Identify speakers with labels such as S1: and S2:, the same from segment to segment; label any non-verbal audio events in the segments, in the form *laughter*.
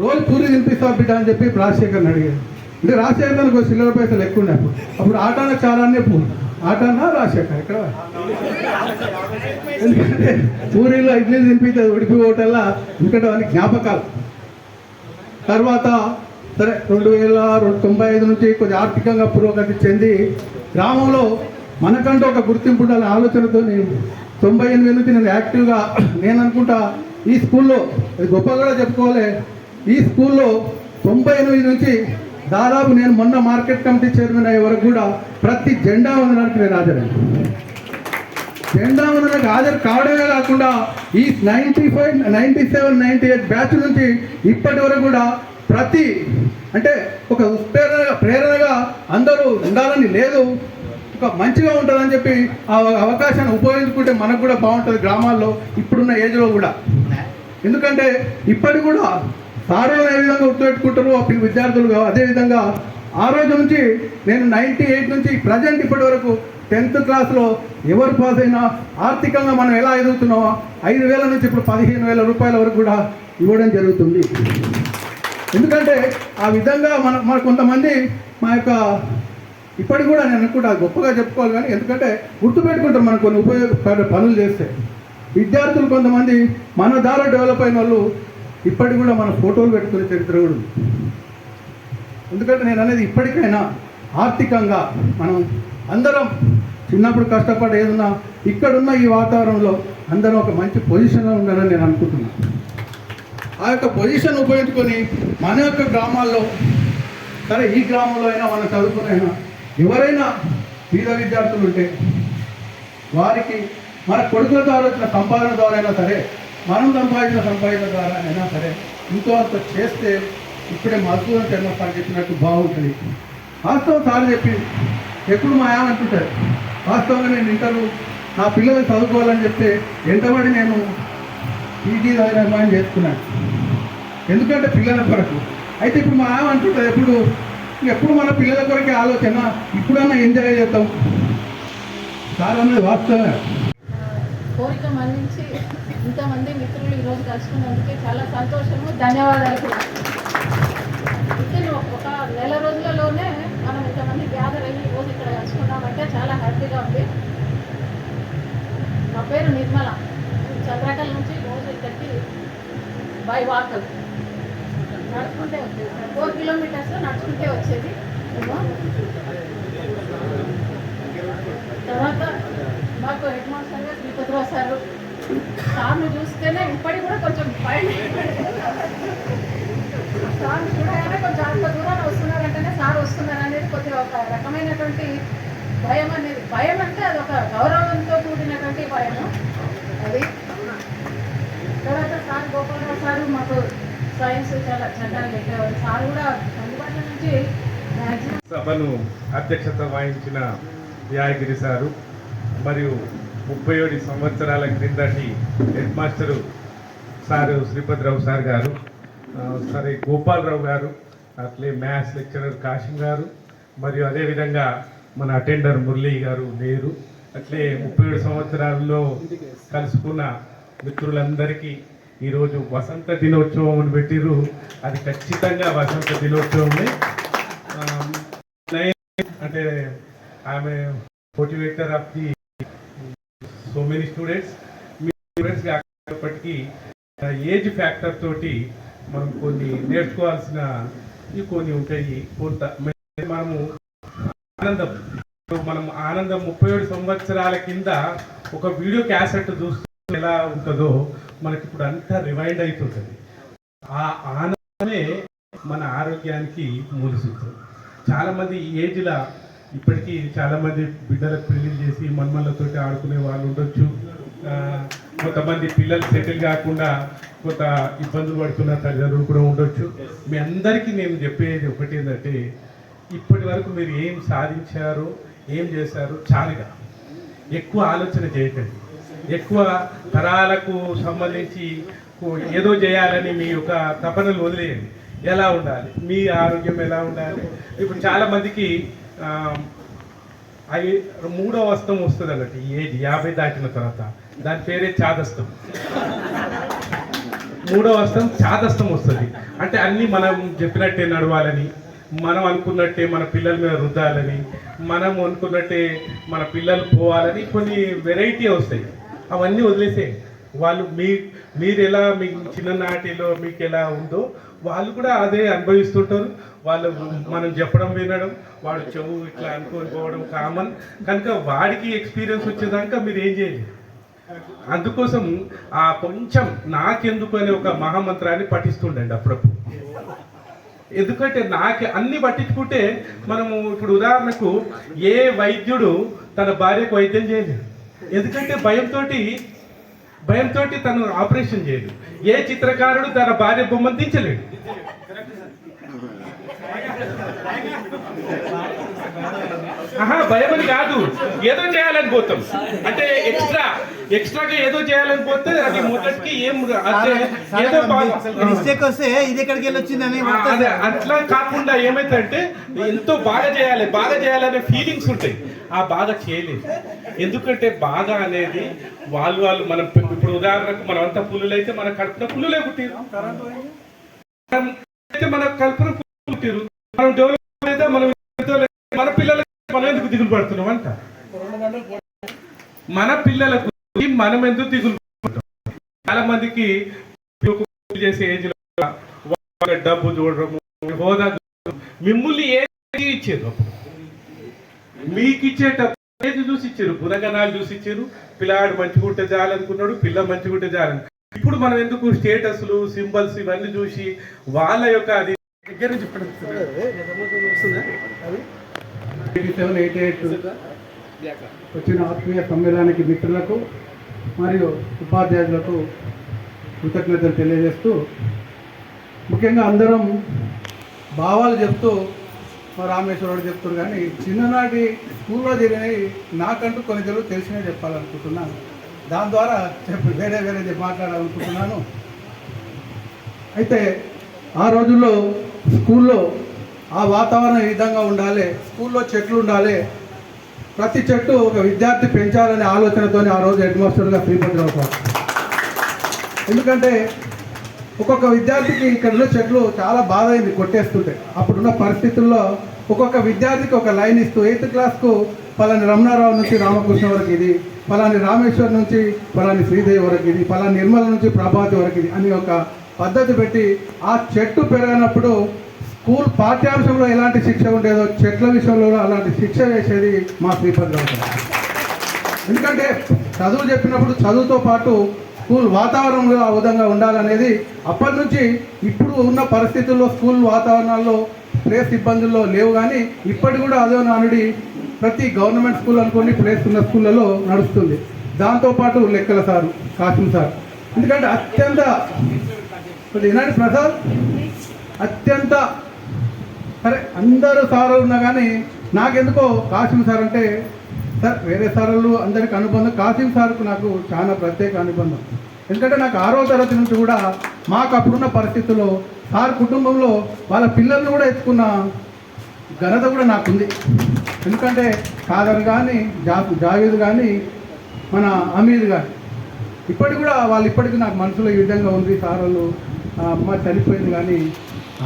S1: రోజు పూరి తినిపిస్తావు బిడ్డ అని చెప్పి రాజశేఖర్ని అడిగాడు. అంటే రాజశేఖర్ దానికి ఒక చిల్లర పైసలు ఎక్కువ ఉండే అప్పుడు. అప్పుడు ఆటాన చాలా అని ఆటానా రాజశేఖర్? ఇక్కడ ఎందుకంటే పూరిలో ఇడ్లీ తినిపిస్తే ఉడిపిపోవటల్లా ఎందుకంటే అవన్నీ జ్ఞాపకాలు. తర్వాత సరే రెండు వేల రెండు తొంభై ఐదు నుంచి కొంచెం ఆర్థికంగా పురోగతి చెంది గ్రామంలో మనకంటూ ఒక గుర్తింపు ఉండాలనే ఆలోచనతో నేను తొంభై ఎనిమిది నుంచి నేను యాక్టివ్గా నేను అనుకుంటా ఈ స్కూల్లో గొప్పగా గొప్ప కూడా చెప్పుకోవాలి ఈ స్కూల్లో తొంభై ఎనిమిది నుంచి దాదాపు నేను మొన్న మార్కెట్ కమిటీ చైర్మన్ అయ్యే వరకు కూడా ప్రతి జెండా వందనానికి నేను హాజరైన జెండా వందనకు హాజరు కావడమే కాకుండా ఈ ninety five ninety seven ninety eight batch నుంచి ఇప్పటి వరకు కూడా ప్రతి అంటే ఒక ఉత్ప్రేరణగా ప్రేరణగా అందరూ ఉండాలని లేదు. ఒక మంచిగా ఉంటుందని చెప్పి ఆ అవకాశాన్ని ఉపయోగించుకుంటే మనకు కూడా బాగుంటుంది గ్రామాల్లో ఇప్పుడున్న ఏజ్లో కూడా. ఎందుకంటే ఇప్పటి కూడా సారులు ఏ విధంగా గుర్తుపెట్టుకుంటారో అప్పుడు విద్యార్థులు అదేవిధంగా ఆ రోజు నుంచి నేను నైంటీ ఎయిట్ నుంచి ప్రజెంట్ ఇప్పటి వరకు టెన్త్ క్లాస్లో ఎవరు పాస్ అయినా ఆర్థికంగా మనం ఎలా ఎదుగుతున్నామో ఐదు వేల నుంచి ఇప్పుడు పదిహేను వేల రూపాయల వరకు కూడా ఇవ్వడం జరుగుతుంది. ఎందుకంటే ఆ విధంగా మన మన కొంతమంది మా యొక్క ఇప్పటికి కూడా నేను అనుకుంటా గొప్పగా చెప్పుకోవాలి కానీ ఎందుకంటే గుర్తుపెట్టుకుంటారు మనం కొన్ని ఉపయోగపడే పనులు చేస్తే. విద్యార్థులు కొంతమంది మన ద్వారా డెవలప్ అయిన వాళ్ళు ఇప్పటికి కూడా మన ఫోటోలు పెట్టుకునే చరిత్ర కూడా ఉంది. ఎందుకంటే నేను అనేది ఇప్పటికైనా ఆర్థికంగా మనం అందరం చిన్నప్పుడు కష్టపడి ఏదన్నా ఇక్కడున్న ఈ వాతావరణంలో అందరం ఒక మంచి పొజిషన్లో ఉండాలని నేను అనుకుంటున్నాను ఆ యొక్క పొజిషన్ ఉపయోగించుకొని మన యొక్క గ్రామాల్లో సరే ఈ గ్రామంలో అయినా మనం చదువుకునైనా ఎవరైనా పేద విద్యార్థులు ఉంటే వారికి మన కొడుకుల ద్వారా వచ్చిన సంపాదన ద్వారా అయినా సరే మనం సంపాదించిన సంపాదన ద్వారా అయినా సరే ఇంకో అంత చేస్తే ఇప్పుడే మధురం చర్మసారి చెప్పినట్టు బాగుంటుంది. వాస్తవం సార్ చెప్పి ఎప్పుడు మా ఆయన అంటుంటారు వాస్తవంగా నేను ఇంటర్వ్యూ నా పిల్లలు చదువుకోవాలని చెప్తే ఎంతబడి నేను పీజీ నిర్మాణం చేసుకున్నాను. ఎందుకంటే పిల్లల కొరకు. అయితే ఇప్పుడు మా ఆమె అంటుంటుంది ఎప్పుడు ఎప్పుడు మన పిల్లల కొరకే ఆలోచన? ఇప్పుడన్నా ఎంజాయ్ చేద్దాం? సార్ అన్నది వాస్తవమే.
S2: కోరిక మరణించి ఇంతమంది మిత్రులు ఈరోజు కలుసుకున్నందుకే చాలా సంతోషము ధన్యవాదాలు కూడా. ఒక నెల రోజులలోనే మనం ఇంతమంది గ్యాదర్ అయ్యి ఈరోజు ఇక్కడ కలుసుకున్నామంటే చాలా హ్యాపీగా ఉంది. నా పేరు నిర్మల. చంద్రకల నుంచి రోజు ఇక్కడికి బై వాక్. నడుచుకుంటే వచ్చేది. ఫోర్ కిలోమీటర్స్ నడుచుకుంటే వచ్చేది. ఏమో. తర్వాత మాకు హెడ్ మాస్టర్గా శ్రీపతిరావు సారు సార్ని చూస్తేనే ఇప్పటికి కూడా కొంచెం భయం. సార్ చూడగానే కొంచెం అంత దూరం వస్తున్నారంటేనే సార్ వస్తున్నారు అనేది కొద్దిగా ఒక రకమైనటువంటి భయం అనేది. భయం అంటే అది ఒక గౌరవంతో కూడినటువంటి భయం అది తర్వాత సార్ గోపాలరావు సారు మాకు సైన్స్ చాలా చట్టాలు పెట్టేవారు. సార్ కూడా అందుబాటులో నుంచి మ్యాక్సిమం
S3: సభను అధ్యక్షత వహించిన యాయగిరి సారు మరియు ముప్పై ఏడు సంవత్సరాల క్రిందటి head master sir Sripatirao sir గారు సరే గోపాలరావు గారు అట్లే మ్యాథ్స్ లెక్చరర్ కాశం గారు మరియు అదేవిధంగా మన అటెండర్ మురళీ గారు లేరు. అట్లే ముప్పై ఏడు సంవత్సరాల్లో కలుసుకున్న మిత్రులందరికీ ఈరోజు వసంత దినోత్సవం అని పెట్టిర్రు. అది ఖచ్చితంగా వసంత దినోత్సవమే. అంటే ఆమె motivator of the so many students me students కాకపోటికి ఏజ్ ఫ్యాక్టర్ తోటి మనం కొన్ని నేర్చుకోవాల్సిన కొన్ని ఉంటాయి. కొంత మనము ఆనందం. మనం ఆనందం ముప్పై ఏడు సంవత్సరాల కింద ఒక వీడియో క్యాసెట్ చూస్తే ఎలా ఉంటుందో మనకి ఇప్పుడు అంతా రివైండ్ అవుతుంటుంది ఆ ఆనందమే మన ఆరోగ్యానికి మూలసూత్రం చాలామంది ఏజ్ల ఏజ్లో ఇప్పటికీ చాలా మంది బిడ్డలకు పెళ్ళి చేసి మన్మలతోటి ఆడుకునే వాళ్ళు ఉండొచ్చు. కొంతమంది పిల్లలు సెటిల్ కాకుండా కొంత ఇబ్బందులు పడుతున్న తల్లిదండ్రులు కూడా ఉండొచ్చు. మీ అందరికీ నేను చెప్పేది ఒకటి ఏంటంటే ఇప్పటి వరకు మీరు ఏం సాధించారో ఏం చేశారో చాలుగా. ఎక్కువ ఆలోచన చేయకండి. ఎక్కువ తరాలకు సంబంధించి ఏదో చేయాలని మీ యొక్క తపనలు వదిలేయండి. ఎలా ఉండాలి? మీ ఆరోగ్యం ఎలా ఉండాలి? ఇప్పుడు చాలా మందికి ఆ, అవి మూడో వస్తం వస్తుంది అన్నట్టు ఈ ఏజ్ యాభై దాటిన తర్వాత. దాని పేరే చాదస్తం. మూడో అస్తం చాదస్తం వస్తుంది. అంటే అన్నీ మనం చెప్పినట్టే నడవాలని మనం అనుకున్నట్టే మన పిల్లల మీద రుద్దాలని మనం అనుకున్నట్టే మన పిల్లలు పోవాలని కొన్ని వెరైటీ వస్తాయి. అవన్నీ వదిలేసేయండి వాళ్ళు మీ మీరు ఎలా మీ చిన్ననాటిలో మీకు ఎలా ఉందో వాళ్ళు కూడా అదే అనుభవిస్తుంటారు. వాళ్ళు మనం చెప్పడం వినడం వాడు చెవు ఇట్లా అనుకోకపోవడం పోవడం కామన్ కనుక వాడికి ఎక్స్పీరియన్స్ వచ్చేదాకా మీరు ఏం చేయలేదు అందుకోసం ఆ కొంచెం నాకెందుకు అనే ఒక మహామంత్రాన్ని పఠిస్తుండండి అప్పుడప్పుడు. ఎందుకంటే నాకు అన్ని పట్టించుకుంటే మనము ఇప్పుడు ఉదాహరణకు ఏ వైద్యుడు తన భార్యకు వైద్యం చేయలేదు ఎందుకంటే భయంతో భయంతో తను ఆపరేషన్ చేయడు ఏ చిత్రకారుడు తన భార్య బొమ్మను దించలేడు. ఆహా భయం అని కాదు. ఏదో చేయాలని పోతాం. అంటే ఎక్స్ట్రా ఎక్స్ట్రాగా ఏదో చేయాలని పోతే అది మొదటికి ఏం అంటే ఏదో
S4: మిస్టేక్ వస్తే ఇది ఎక్కడికి
S3: అట్లా కాకుండా ఏమైందంటే ఎంతో బాగా చేయాలి బాగా చేయాలనే ఫీలింగ్స్ ఉంటాయి. ఆ బాగా చేయలేదు ఎందుకంటే బాగా అనేది వాళ్ళు వాళ్ళు మనం ఇప్పుడు ఉదాహరణకు మనం అంతా పులులు అయితే మన కడుపున పులులే పుట్టిరు. మనం అయితే మన కల్పన పుట్టిరు. మనం డెవలప్ అయితే మనం మన పిల్లలకు మనం ఎందుకు దిగులు పడుతున్నాం అంట? మన పిల్లలకు మనం ఎందుకు దిగులు చాలా మందికి చేసే ఏజ్ వాళ్ళ డబ్బు చూడడము హోదా మిమ్మల్ని ఏది ఇచ్చారు అప్పుడు? మీకు ఇచ్చేటప్పుడు ఏది చూసి ఇచ్చారు గుణగణాలు చూసి ఇచ్చారు పిల్లాడు మంచిగా ఉంటే చాలనుకున్నాడు పిల్ల మంచిగా ఉంటే చాలని. ఇప్పుడు మనం ఎందుకు స్టేటస్లు సింబల్స్ ఇవన్నీ చూసి వాళ్ళ యొక్క అది దగ్గర
S1: సెవెన్ ఎయిటీ ఎయిట్ వచ్చిన ఆత్మీయ సమ్మేళనానికి మిత్రులకు మరియు ఉపాధ్యాయులకు కృతజ్ఞతలు తెలియజేస్తూ ముఖ్యంగా అందరం భావాలు చెప్తూ రామేశ్వరుడు చెప్తారు కానీ చిన్ననాటి స్కూల్లో జరిగినవి నాకంటూ కొన్ని తెలుగు తెలిసినవి చెప్పాలనుకుంటున్నాను దాని ద్వారా చెప్పి వేరే వేరే మాట్లాడాలనుకుంటున్నాను. అయితే ఆ రోజుల్లో స్కూల్లో ఆ వాతావరణం ఈ విధంగా ఉండాలి స్కూల్లో చెట్లు ఉండాలి ప్రతి చెట్టు ఒక విద్యార్థి పెంచాలనే ఆలోచనతోనే ఆ రోజు హెడ్ మాస్టర్గా శ్రీపతిరావు ఎందుకంటే ఒక్కొక్క విద్యార్థికి ఇక్కడ ఉన్న చెట్లు చాలా బాధ అయింది కొట్టేస్తుంటే. అప్పుడున్న పరిస్థితుల్లో ఒక్కొక్క విద్యార్థికి ఒక లైన్ ఇస్తూ ఎయిత్ క్లాస్కు పలాని రమణారావు నుంచి రామకృష్ణ వరకు ఇది పలాని రామేశ్వర్ నుంచి పలాని శ్రీదేవి వరకు ఇది పలాని నిర్మల నుంచి ప్రభాతి వరకు ఇది అని ఒక పద్ధతి పెట్టి ఆ చెట్టు పెరగనప్పుడు స్కూల్ పాఠ్యాంశంలో ఎలాంటి శిక్ష ఉండేదో చెట్ల విషయంలో అలాంటి శిక్ష వేసేది మా శ్రీపతిరావు ఎందుకంటే చదువు చెప్పినప్పుడు చదువుతో పాటు స్కూల్ వాతావరణంలో ఆ విధంగా ఉండాలనేది అప్పటి నుంచి ఇప్పుడు ఉన్న పరిస్థితుల్లో స్కూల్ వాతావరణాల్లో ప్లేస్ ఇబ్బందుల్లో లేవు కానీ ఇప్పటి కూడా అదే నానుడి ప్రతి గవర్నమెంట్ స్కూల్ అనుకోండి ప్లేస్ ఉన్న స్కూళ్ళలో నడుస్తుంది. దాంతోపాటు లెక్కల సారు కాసిం సార్. ఎందుకంటే అత్యంత ఏనాడు ప్రసాద్. అత్యంత సరే అందరూ సార్లు ఉన్నా కానీ నాకెందుకో కాసిం సార్ అంటే సార్ వేరే సార్లు అందరికి అనుబంధం. కాసిం సార్కు నాకు చాలా ప్రత్యేక అనుబంధం. ఎందుకంటే నాకు ఆరో తరగతి నుంచి కూడా మాకు అప్పుడున్న పరిస్థితుల్లో సార్ కుటుంబంలో వాళ్ళ పిల్లల్ని కూడా ఎత్తుకున్న ఘనత కూడా నాకుంది. ఎందుకంటే కాదర్ కానీ జా జావేద్ కానీ మన అమీద్ కానీ ఇప్పటికి కూడా వాళ్ళు ఇప్పటికి నాకు మనసులో ఈ విధంగా ఉంది. సార్ వాళ్ళు ఆ అమ్మ చనిపోయింది కానీ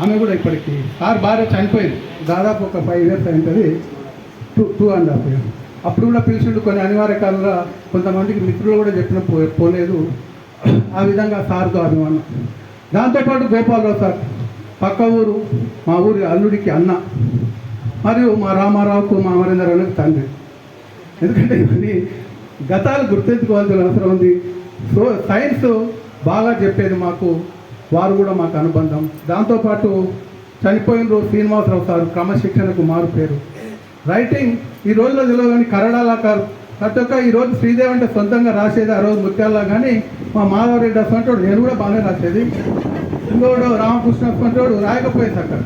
S1: ఆమె కూడా ఇప్పటికి సార్ భార్య చనిపోయింది. దాదాపు ఒక five years అయింటుంది two two and half years అప్పుడు కూడా పిలిచిండు కొన్ని అనివార్య కాలంలో కొంతమందికి మిత్రులు కూడా చెప్పిన పోలేదు. ఆ విధంగా సార్తో అభిమానం. దాంతోపాటు గోపాలరావు సార్ పక్క ఊరు మా ఊరి అల్లుడికి అన్న మరియు మా రామారావుకు మా అమరేంద్రరావుకి తండ్రి. ఎందుకంటే ఇవన్నీ గతాలు గుర్తించుకోవాల్సిన అవసరం ఉంది. సో సైన్స్ బాగా చెప్పేది మాకు వారు కూడా మాకు అనుబంధం. దాంతోపాటు చనిపోయిన శ్రీనివాసరావు సార్ క్రమశిక్షణకు మారు పేరు. రైటింగ్ ఈ రోజులో తెలియదు కానీ కరడాలా కాదు. ప్రతి ఒక్క ఈ రోజు శ్రీదేవి అంటే సొంతంగా రాసేది ఆ రోజు ముత్యాల్లా కానీ మా మాధవరెడ్డి అసంటోడు నేను కూడా బాగానే రాసేది. ఇంకోడు రామకృష్ణ అసంటోడు రాయకపోయేది అక్కడ.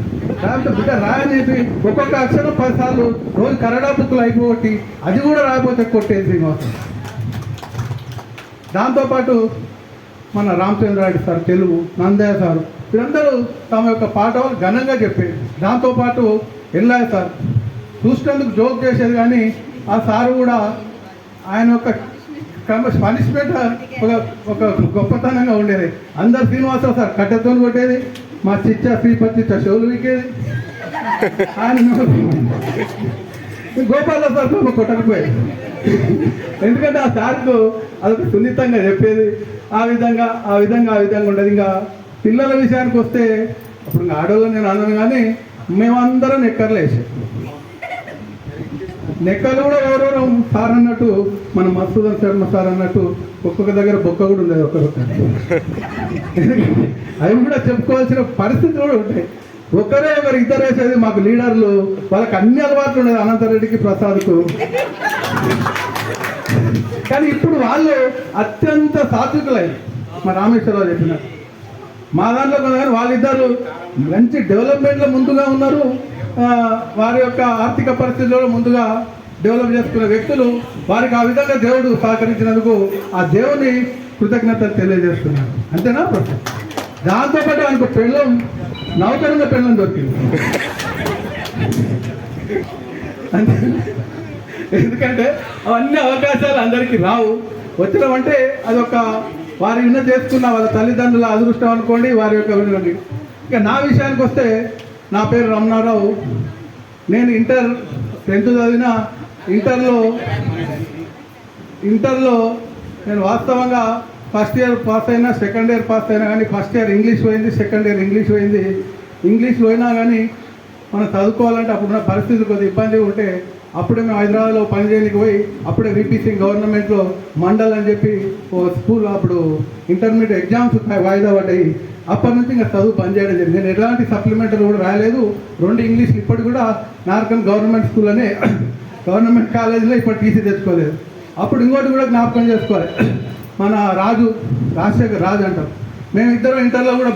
S1: రాకపోతే బిడ్డ రాయనేసి ఒక్కొక్క అక్షరం పదిసార్లు రోజు కరడా బుక్కులు అయిపోగొట్టి అది కూడా రాకపోతే కొట్టేది శ్రీనివాసం దాంతోపాటు మన రామచంద్రారెడ్డి సార్ తెలుగు నందయ్య సార్ వీరందరూ తమ యొక్క పాఠాలు ఘనంగా చెప్పేది. దాంతోపాటు ఎల్లయ్య సార్ చూసినందుకు జోక్ చేసేది కానీ ఆ సారు కూడా ఆయన యొక్క పనిష్మెంట్ ఒక ఒక గొప్పతనంగా ఉండేది. అందరు శ్రీనివాసరావు సార్ కట్టెతో కొట్టేది మా చిచ్చ శ్రీపతి చిచ్చ చెవులు వికేది ఆయన గోపాల సార్ పాప కొట్టకపోయేది. ఎందుకంటే ఆ సార్కు అదొక సున్నితంగా చెప్పేది. ఆ విధంగా ఆ విధంగా ఆ విధంగా ఉండేది. ఇంకా పిల్లల విషయానికి వస్తే అప్పుడు ఇంకా ఆడవాళ్ళు నేను అన్నాను కానీ మేమందరం ఎక్కర్లేసాం నెక్కలు కూడా ఎవరెవరో సార్ అన్నట్టు మన మసూదన్ శర్మ సార్ అన్నట్టు ఒక్కొక్క దగ్గర బొక్క కూడా ఉండేది ఒక్కొక్క *laughs* అవి కూడా చెప్పుకోవాల్సిన పరిస్థితి కూడా ఉంటాయి. ఒకరే ఒకరు ఇద్దరు వేసేది మాకు లీడర్లు వాళ్ళకి అన్ని అలవాట్లు ఉండేది. అనంతరెడ్డికి ప్రసాద్కు. కానీ ఇప్పుడు వాళ్ళు అత్యంత సాత్వికులైన మా రామేశ్వరరావు చెప్పినట్టు మా దాంట్లో కూడా కానీ వాళ్ళిద్దరు మంచి డెవలప్మెంట్లో ముందుగా ఉన్నారు. వారి యొక్క ఆర్థిక పరిస్థితుల్లో ముందుగా డెవలప్ చేసుకున్న వ్యక్తులు వారికి ఆ విధంగా దేవుడు సహకరించినందుకు ఆ దేవుని కృతజ్ఞతలు తెలియజేస్తున్నాను. అంతేనా దాంతోపాటు ఆయనకు పెళ్ళం నౌకరంగా పెళ్ళం దొరికింది. అంతే. ఎందుకంటే అవన్నీ అవకాశాలు అందరికీ రావు. వచ్చినామంటే అదొక వారి ఉన్న చేసుకున్న వాళ్ళ తల్లిదండ్రుల అదృష్టం అనుకోండి వారి యొక్క వినండి ఇక నా విషయానికి వస్తే నా పేరు రమణారావు. నేను ఇంటర్ టెన్త్ చదివిన ఇంటర్లో ఇంటర్లో నేను వాస్తవంగా ఫస్ట్ ఇయర్ పాస్ అయినా సెకండ్ ఇయర్ పాస్ అయినా కానీ ఫస్ట్ ఇయర్ ఇంగ్లీష్ పోయింది సెకండ్ ఇయర్ ఇంగ్లీష్ పోయింది. ఇంగ్లీష్ పోయినా కానీ మనం చదువుకోవాలంటే అప్పుడున్న పరిస్థితులు కొద్దిగా ఇబ్బంది ఉంటే అప్పుడే మేము హైదరాబాద్లో పని చేయడానికి పోయి అప్పుడే విపిసి గవర్నమెంట్లో మండల్ అని చెప్పి ఓ స్కూల్ అప్పుడు ఇంటర్మీడియట్ ఎగ్జామ్స్ వాయిదా పడ్డాయి. అప్పటి నుంచి ఇంకా చదువు పనిచేయడం చేయడం జరిగింది. నేను ఎలాంటి సప్లిమెంటరీ కూడా రాయలేదు. రెండు ఇంగ్లీష్ ఇప్పటికి కూడా నార్కన్ గవర్నమెంట్ స్కూల్ అనే గవర్నమెంట్ కాలేజీలో ఇప్పుడు టీసీ తెచ్చుకోలేదు. అప్పుడు ఇంకోటి కూడా జ్ఞాపకం చేసుకోవాలి. మన రాజు రాజశేఖర్ రాజు అంటాం మేమిద్దరం ఇంటర్లో కూడా